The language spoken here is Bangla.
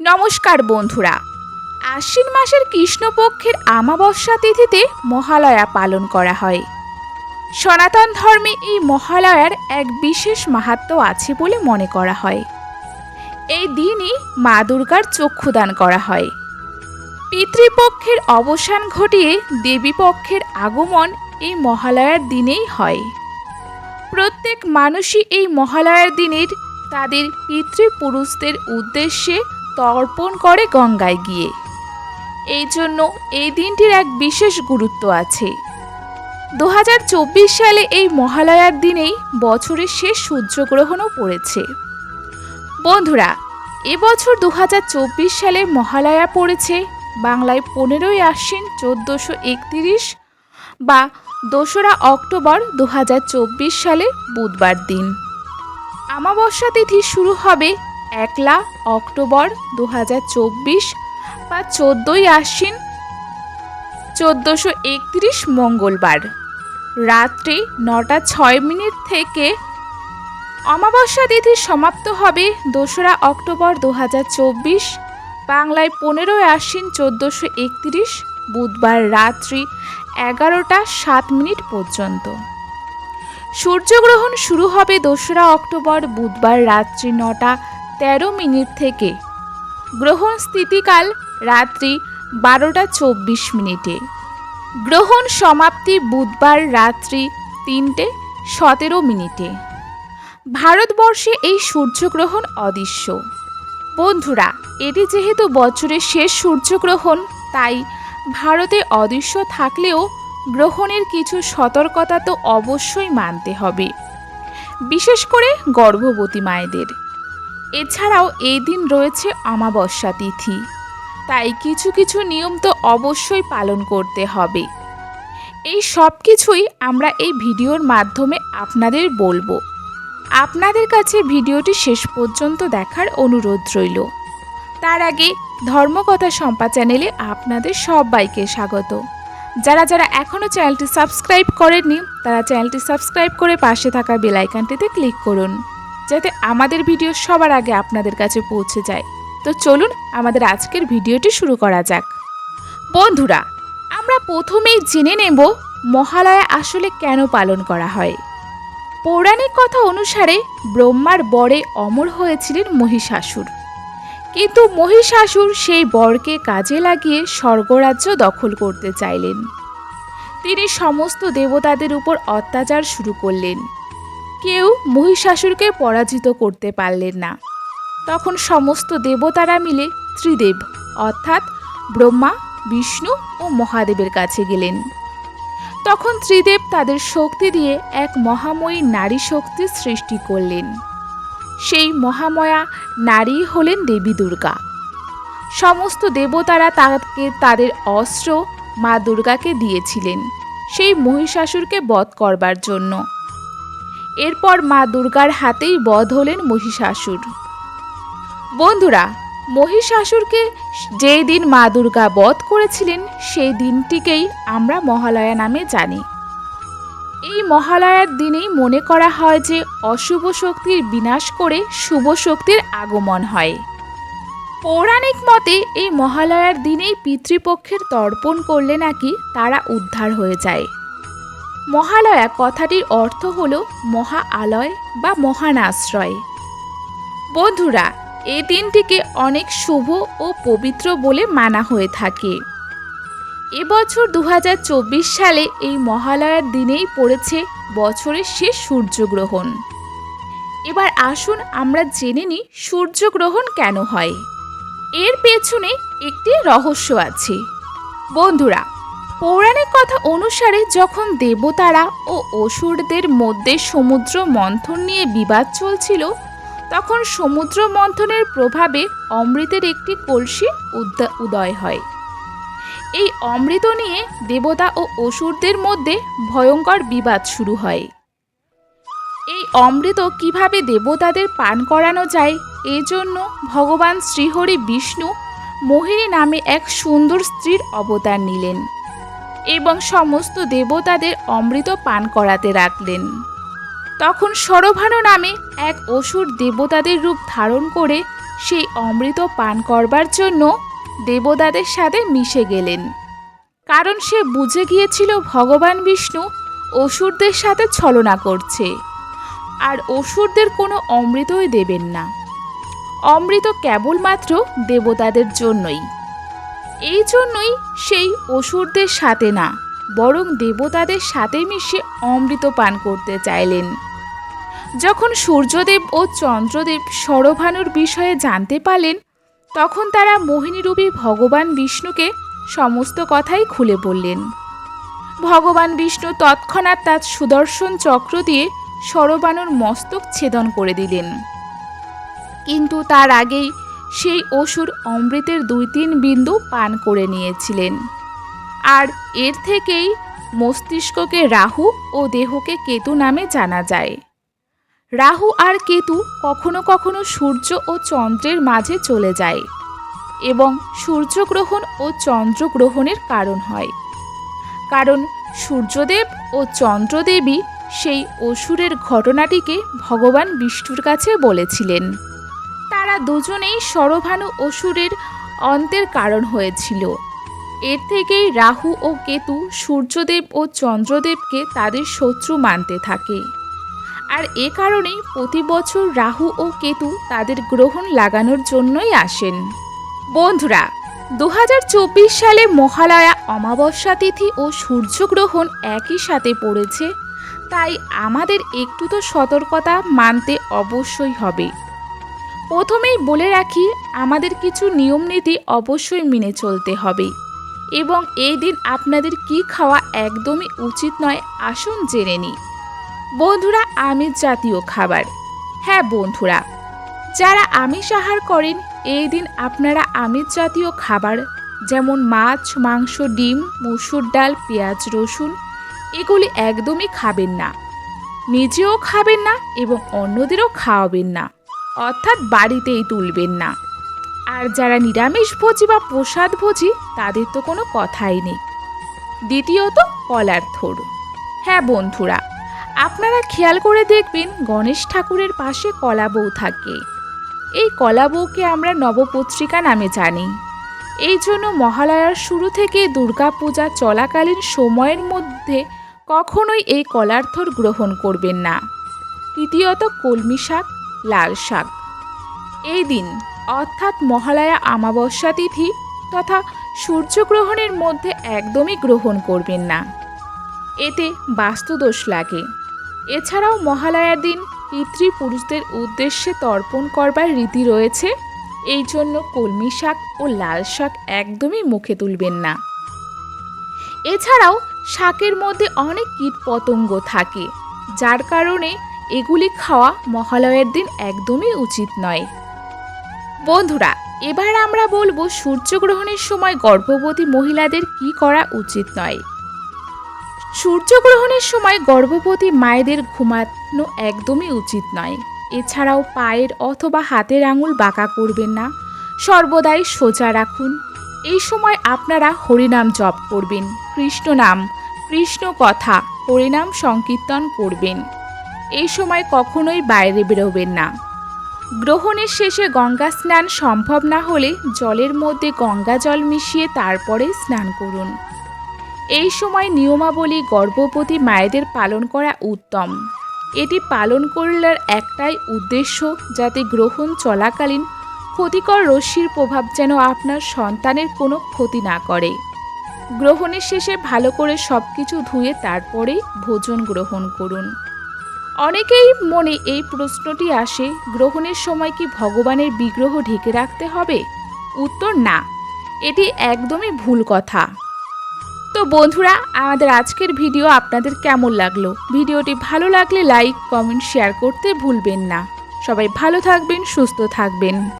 নমস্কার বন্ধুরা। আশ্বিন মাসের কৃষ্ণপক্ষের আমাবস্যা তিথিতে মহালয়া পালন করা হয়। সনাতন ধর্মে এই মহালয়ার এক বিশেষ মাহাত্ম আছে বলে মনে করা হয়। এই দিনই মা দুর্গার চক্ষুদান করা হয়। পিতৃপক্ষের অবসান ঘটিয়ে দেবীপক্ষের আগমন এই মহালয়ার দিনেই হয়। প্রত্যেক মানুষই এই মহালয়ার দিনের তাদের পিতৃপুরুষদের উদ্দেশ্যে তর্পণ করে গঙ্গায় গিয়ে। এই জন্য এই দিনটির এক বিশেষ গুরুত্ব আছে। দু হাজার চব্বিশ সালে এই মহালয়ার দিনেই বছরের শেষ সূর্যগ্রহণও পড়েছে। বন্ধুরা এবছর দু হাজার চব্বিশ সালে মহালয়া পড়েছে বাংলায় পনেরোই আশ্বিন চোদ্দোশো একতিরিশ বা দোসরা অক্টোবর দু হাজার চব্বিশ সালে বুধবার দিন। আমাবস্যা তিথি শুরু হবে একলা অক্টোবর দু হাজার চব্বিশ বা চোদ্দোই আশ্বিন চোদ্দোশো একত্রিশ মঙ্গলবার। রাত্রি নটা ছয় মিনিট থেকে অমাবস্যা তিথি সমাপ্ত হবে দোসরা অক্টোবর দু হাজার চব্বিশ। বাংলায় পনেরোই আশ্বিন চোদ্দোশো একত্রিশ, বুধবার রাত্রি এগারোটা সাত মিনিট পর্যন্ত। সূর্যগ্রহণ শুরু হবে দোসরা অক্টোবর, বুধবার রাত্রি নটা তেরো মিনিট থেকে। গ্রহণ স্থিতিকাল রাত্রি বারোটা চব্বিশ মিনিটে। গ্রহণ সমাপ্তি বুধবার রাত্রি তিনটে সতেরো মিনিটে। ভারতবর্ষে এই সূর্যগ্রহণ অদৃশ্য। বন্ধুরা, এটি যেহেতু বছরের শেষ সূর্যগ্রহণ, তাই ভারতে অদৃশ্য থাকলেও গ্রহণের কিছু সতর্কতা তো অবশ্যই মানতে হবে। বিশেষ করে গর্ভবতী মায়েদের। এছাড়াও এই দিন রয়েছে অমাবস্যা তিথি। তাই কিছু কিছু নিয়ম তো অবশ্যই পালন করতে হবে। এই সব কিছুই আমরা এই ভিডিওর মাধ্যমে আপনাদের বলব। আপনাদের কাছে ভিডিওটি শেষ পর্যন্ত দেখার অনুরোধ রইল। তার আগে ধর্মকথা সম্পা চ্যানেলে আপনাদের সবাইকে স্বাগত। যারা যারা এখনও চ্যানেলটি সাবস্ক্রাইব করেননি, তারা চ্যানেলটি সাবস্ক্রাইব করে পাশে থাকা বেল আইকনটিতে ক্লিক করুন। যাতে আমাদের ভিডিও সবার আগে আপনাদের কাছে পৌঁছে যায়। তো চলুন আমাদের আজকের ভিডিওটি শুরু করা যাক। বন্ধুরা, আমরা প্রথমেই জেনে নেব মহালয়া আসলে কেন পালন করা হয়। পৌরাণিক কথা অনুসারে ব্রহ্মার বরে অমর হয়েছিলেন মহিষাসুর। কিন্তু মহিষাসুর সেই বরকে কাজে লাগিয়ে স্বর্গরাজ্য দখল করতে চাইলেন। তিনি সমস্ত দেবতাদের উপর অত্যাচার শুরু করলেন। কেউ মহিষাসুরকে পরাজিত করতে পারলেন না। তখন সমস্ত দেবতারা মিলে ত্রিদেব, অর্থাৎ ব্রহ্মা, বিষ্ণু ও মহাদেবের কাছে গেলেন। তখন ত্রিদেব তাদের শক্তি দিয়ে এক মহাময়ী নারী শক্তির সৃষ্টি করলেন। সেই মহাময়া নারী হলেন দেবী দুর্গা। সমস্ত দেবতারা তাকে তাদের অস্ত্র মা দুর্গাকে দিয়েছিলেন, সেই মহিষাসুরকে বধ করবার জন্য। এরপর মা দুর্গার হাতেই বধ হলেন মহিষাসুর। বন্ধুরা, মহিষাসুরকে যেই দিন মা দুর্গা বধ করেছিলেন, সেই দিনটিকেই আমরা মহালয়া নামে জানি। এই মহালয়ার দিনেই মনে করা হয় যে অশুভ শক্তির বিনাশ করে শুভ শক্তির আগমন হয়। পৌরাণিক মতে এই মহালয়ার দিনেই পিতৃপক্ষের তর্পণ করলে নাকি তারা উদ্ধার হয়ে যায়। মহালয়া কথাটির অর্থ হল মহা আলয় বা মহান আশ্রয় বন্ধুরা এই দিনটিকে অনেক শুভ ও পবিত্র বলে মানা হয়ে থাকে। এবছর দু হাজার চব্বিশ সালে এই মহালয়ার দিনেই পড়েছে বছরের শেষ সূর্যগ্রহণ। এবার আসুন আমরা জেনে নিই সূর্যগ্রহণ কেন হয়। এর পেছনে একটি রহস্য আছে। বন্ধুরা পৌরাণিক কথা অনুসারে যখন দেবতারা ও অসুরদের মধ্যে সমুদ্র মন্থন নিয়ে বিবাদ চলছিল, তখন সমুদ্র মন্থনের প্রভাবে অমৃতের একটি কলসি উদয় হয়। এই অমৃত নিয়ে দেবতা ও অসুরদের মধ্যে ভয়ঙ্কর বিবাদ শুরু হয়। এই অমৃত কীভাবে দেবতাদের পান করানো যায় এই জন্য ভগবান শ্রীহরি বিষ্ণু মোহিনী নামে এক সুন্দর স্ত্রীর অবতার নিলেন। এবং সমস্ত দেবতাদের অমৃত পান করাতে রাখলেন। তখন সরভানু নামে এক অসুর দেবতাদের রূপ ধারণ করে সেই অমৃত পান করবার জন্য দেবতাদের সাথে মিশে গেলেন। কারণ সে বুঝে গিয়েছিল ভগবান বিষ্ণু অসুরদের সাথে ছলনা করছে, আর অসুরদের কোনো অমৃতই দেবেন না। অমৃত কেবলমাত্র দেবতাদের জন্যই। এই জন্যই সেই অসুরদের সাথে না, বরং দেবতাদের সাথে মিশে অমৃত পান করতে চাইলেন। যখন সূর্যদেব ও চন্দ্রদেব সরভানুর বিষয়ে জানতে পারলেন, তখন তারা মোহিনীরূপী ভগবান বিষ্ণুকে সমস্ত কথাই খুলে বললেন। ভগবান বিষ্ণু তৎক্ষণাৎ তার সুদর্শন চক্র দিয়ে সরবানুর মস্তক ছেদন করে দিলেন। কিন্তু তার আগেই সেই অসুর অমৃতের দুই তিন বিন্দু পান করে নিয়েছিলেন। আর এর থেকেই মস্তিষ্ককে রাহু ও দেহকে কেতু নামে জানা যায়। রাহু আর কেতু কখনো কখনো সূর্য ও চন্দ্রের মাঝে চলে যায় এবং সূর্যগ্রহণ ও চন্দ্রগ্রহণের কারণ হয়। কারণ সূর্যদেব ও চন্দ্রদেবী সেই অসুরের ঘটনাটিকে ভগবান বিষ্ণুর কাছে বলেছিলেন। তারা দুজনেই সরভানু অসুরের অন্তের কারণ হয়েছিল। এর থেকেই রাহু ও কেতু সূর্যদেব ও চন্দ্রদেবকে তাদের শত্রু মানতে থাকে। আর এ কারণেই প্রতি বছর রাহু ও কেতু তাদের গ্রহণ লাগানোর জন্যই আসেন। বন্ধুরা দু হাজার চব্বিশ সালে মহালয়া অমাবস্যা তিথি ও সূর্যগ্রহণ একই সাথে পড়েছে, তাই আমাদের একটু তো সতর্কতা মানতে অবশ্যই হবে। প্রথমেই বলে রাখি, আমাদের কিছু নিয়মনীতি অবশ্যই মেনে চলতে হবে। এবং এই দিন আপনাদের কি খাওয়া একদমই উচিত নয়, আসুন জেনে নিই। বন্ধুরা, আমিষ জাতীয় খাবার। হ্যাঁ বন্ধুরা, যারা আমিষ আহার করেন, এই দিন আপনারা আমিষ জাতীয় খাবার, যেমন মাছ, মাংস, ডিম, মুসুর ডাল, পেঁয়াজ, রসুন, এগুলি একদমই খাবেন না। নিজেও খাবেন না এবং অন্যদেরও খাওয়াবেন না। অর্থাৎ বাড়িতেই তুলবেন না। আর যারা নিরামিষ নিরামিষভোজী বা প্রসাদ প্রসাদভোজী তাদের তো কোনো কথাই নেই। দ্বিতীয়ত, কলার থোড়। হ্যাঁ বন্ধুরা, আপনারা খেয়াল করে দেখবেন গণেশ ঠাকুরের পাশে কলা বউ থাকে। এই কলা বউকে আমরা নবপত্রিকা নামে জানি। এই জন্য মহালয়ার শুরু থেকে দুর্গাপূজা চলাকালীন সময়ের মধ্যে কখনোই এই কলার্থর গ্রহণ করবেন না। তৃতীয়ত, কলমি শাক। লাল শাক। এই দিন অর্থাৎ মহালয়া আমাবস্যা তিথি তথা সূর্যগ্রহণের মধ্যে একদমই গ্রহণ করবেন না। এতে বাস্তুদোষ লাগে। এছাড়াও মহালয়ার দিন পিতৃপুরুষদের উদ্দেশ্যে তর্পণ করবার রীতি রয়েছে। এই জন্য কলমি শাক ও লাল শাক একদমই মুখে তুলবেন না। এছাড়াও শাকের মধ্যে অনেক কীট পতঙ্গ থাকে, যার কারণে এগুলি খাওয়া মহালয়ের দিন একদমই উচিত নয়। বন্ধুরা, এবার আমরা বলব সূর্যগ্রহণের সময় গর্ভবতী মহিলাদের কি করা উচিত নয়। সূর্যগ্রহণের সময় গর্ভবতী মায়েদের ঘুমানো একদমই উচিত নয়। এছাড়াও পায়ের অথবা হাতের আঙুল বাঁকা করবেন না। সর্বদাই সোজা রাখুন। এই সময় আপনারা হরিনাম জপ করবেন কৃষ্ণ নাম কৃষ্ণ কথা হরিনাম সংকীর্তন করবেন। এই সময় কখনোই বাইরে বেরোবেন না। গ্রহণের শেষে গঙ্গা স্নান সম্ভব না হলে জলের মধ্যে গঙ্গা জল মিশিয়ে তারপরে স্নান করুন। এই সময় নিয়মাবলী গর্ভবতী মায়েদের পালন করা উত্তম। এটি পালন করলার একটাই উদ্দেশ্য যাতে গ্রহণ চলাকালীন ক্ষতিকর রশ্মির প্রভাব যেন আপনার সন্তানের কোনো ক্ষতি না করে। গ্রহণের শেষে ভালো করে সব কিছু ধুয়ে তারপরেই ভোজন গ্রহণ করুন। অনেকেই মনে এই প্রশ্নটি আসে, গ্রহণের সময় কি ভগবানের বিগ্রহ ঢেকে রাখতে হবে? উত্তর, না। এটি একদমই ভুল কথা। তো বন্ধুরা, আমাদের আজকের ভিডিও আপনাদের কেমন লাগল? ভিডিওটি ভালো লাগলে লাইক, কমেন্ট, শেয়ার করতে ভুলবেন না। সবাই ভালো থাকবেন, সুস্থ থাকবেন।